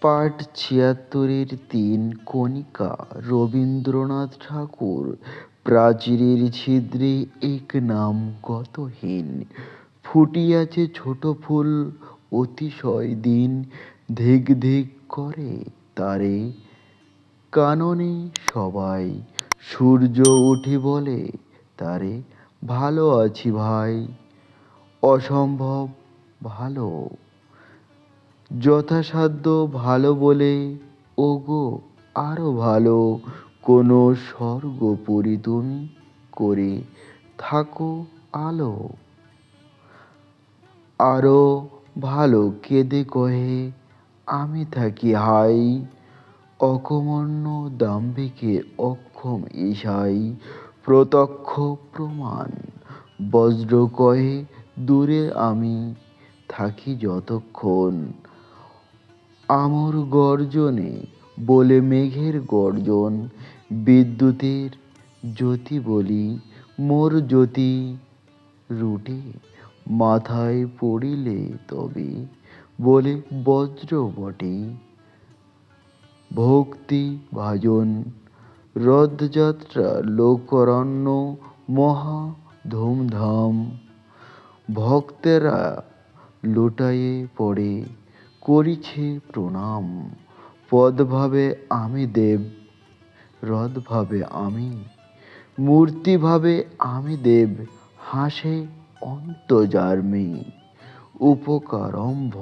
পাঠ ছিয়াত্তরের তিন কণিকা রবীন্দ্রনাথ ঠাকুর, প্রাচীরের ছিদ্রে এক নাম গতহীন। ফুটিয়াছে ছোট ফুল, অতিশয় দিন, ধিক ধিক করে তারে। কাননে সবাই, সূর্য উঠে বলে, তারে, ভালো আছি ভাই। অসম্ভব ভালো। যথাসাধ্য ভালো বলে, ওগো, আরও ভালো কোনো স্বর্গপুরী তুমি করে থাকো আলো। আরও ভালো কেঁদে কহে, আমি থাকি হাই অকর্মণ্য দাম্ভিকের অক্ষম ঈশাই, প্রত্যক্ষ প্রমাণ। বজ্র কহে, দূরে আমি থাকি যতক্ষণ আমর গর্জনে, বলে মেঘের গর্জন, বিদ্যুতের জ্যোতি বলি, মোর জ্যোতি রুটে, মাথায় পড়িলে তবে, বলে বজ্র বটে। ভক্তি ভাজন, রথযাত্রা, লোকরণ্য, মহা ধুমধাম, ভক্তেরা লুটায়ে পড়ে। করিছে প্রণাম। পদভাবে আমি দেব রদভাবে আমি মূর্তিভাবে আমি দেব হাসে অন্তর্যামী উপকারম্ভ।